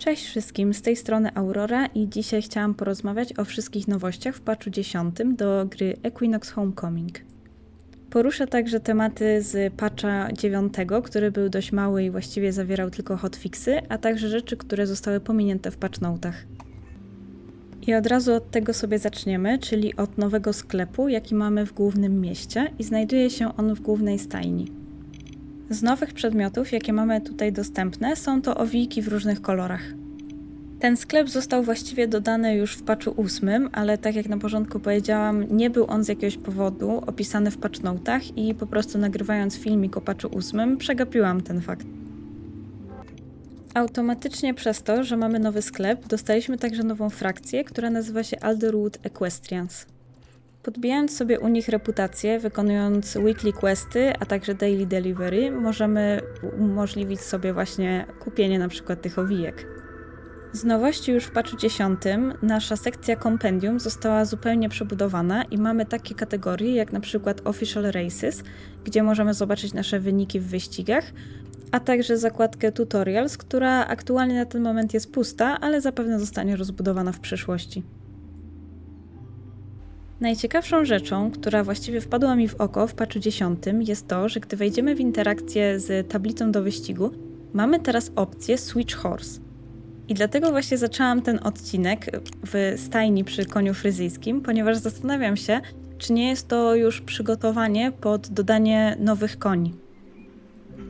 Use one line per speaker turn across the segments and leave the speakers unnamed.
Cześć wszystkim, z tej strony Aurora i dzisiaj chciałam porozmawiać o wszystkich nowościach w patchu 10 do gry Equinox Homecoming. Poruszę także tematy z patcha 9, który był dość mały i właściwie zawierał tylko hotfixy, a także rzeczy, które zostały pominięte w patch notach. I od razu od tego sobie zaczniemy, czyli od nowego sklepu, jaki mamy w głównym mieście i znajduje się on w głównej stajni. Z nowych przedmiotów, jakie mamy tutaj dostępne, są to owijki w różnych kolorach. Ten sklep został właściwie dodany już w patchu 8, ale tak jak na początku powiedziałam, nie był on z jakiegoś powodu opisany w patch notach i po prostu nagrywając filmik o patchu 8 przegapiłam ten fakt. Automatycznie przez to, że mamy nowy sklep, dostaliśmy także nową frakcję, która nazywa się Alderwood Equestrians. Podbijając sobie u nich reputację, wykonując weekly questy, a także daily delivery, możemy umożliwić sobie właśnie kupienie na przykład tych owijek. Z nowości już w patchu 10 nasza sekcja Compendium została zupełnie przebudowana i mamy takie kategorie jak na przykład Official Races, gdzie możemy zobaczyć nasze wyniki w wyścigach, a także zakładkę Tutorials, która aktualnie na ten moment jest pusta, ale zapewne zostanie rozbudowana w przyszłości. Najciekawszą rzeczą, która właściwie wpadła mi w oko w patchu 10 jest to, że gdy wejdziemy w interakcję z tablicą do wyścigu, mamy teraz opcję Switch Horse. I dlatego właśnie zaczęłam ten odcinek w stajni przy koniu fryzyjskim, ponieważ zastanawiam się, czy nie jest to już przygotowanie pod dodanie nowych koni.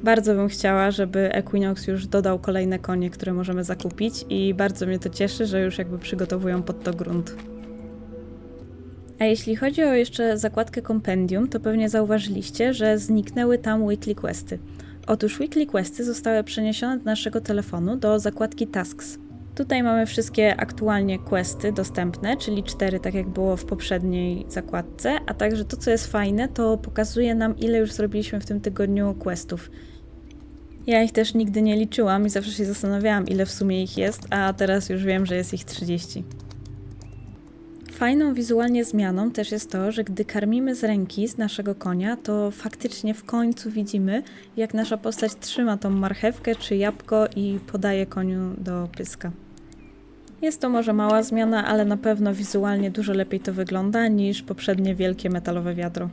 Bardzo bym chciała, żeby Equinox już dodał kolejne konie, które możemy zakupić i bardzo mnie to cieszy, że już jakby przygotowują pod to grunt. A jeśli chodzi o jeszcze zakładkę Compendium, to pewnie zauważyliście, że zniknęły tam weekly questy. Otóż weekly questy zostały przeniesione do naszego telefonu do zakładki Tasks. Tutaj mamy wszystkie aktualnie questy dostępne, czyli cztery, tak jak było w poprzedniej zakładce, a także to, co jest fajne, to pokazuje nam, ile już zrobiliśmy w tym tygodniu questów. Ja ich też nigdy nie liczyłam i zawsze się zastanawiałam, ile w sumie ich jest, a teraz już wiem, że jest ich 30. Fajną wizualnie zmianą też jest to, że gdy karmimy z ręki z naszego konia, to faktycznie w końcu widzimy, jak nasza postać trzyma tą marchewkę czy jabłko i podaje koniu do pyska. Jest to może mała zmiana, ale na pewno wizualnie dużo lepiej to wygląda niż poprzednie wielkie metalowe wiadro.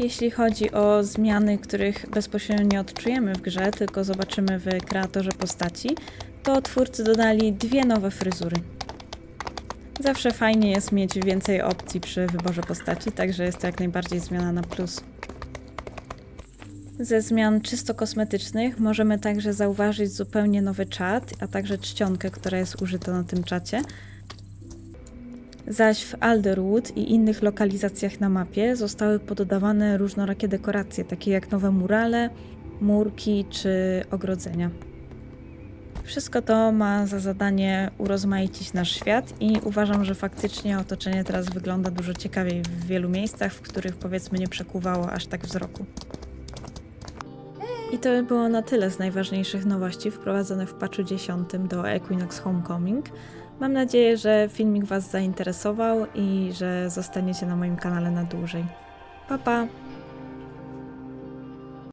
Jeśli chodzi o zmiany, których bezpośrednio nie odczujemy w grze, tylko zobaczymy w kreatorze postaci, to twórcy dodali dwie nowe fryzury. Zawsze fajnie jest mieć więcej opcji przy wyborze postaci, także jest to jak najbardziej zmiana na plus. Ze zmian czysto kosmetycznych możemy także zauważyć zupełnie nowy czat, a także czcionkę, która jest użyta na tym czacie. Zaś w Alderwood i innych lokalizacjach na mapie zostały pododawane różnorakie dekoracje, takie jak nowe murale, murki czy ogrodzenia. Wszystko to ma za zadanie urozmaicić nasz świat i uważam, że faktycznie otoczenie teraz wygląda dużo ciekawiej w wielu miejscach, w których powiedzmy nie przekuwało aż tak wzroku. I to by było na tyle z najważniejszych nowości wprowadzonych w patchu 10 do Equinox Homecoming. Mam nadzieję, że filmik Was zainteresował i że zostaniecie na moim kanale na dłużej. Pa pa!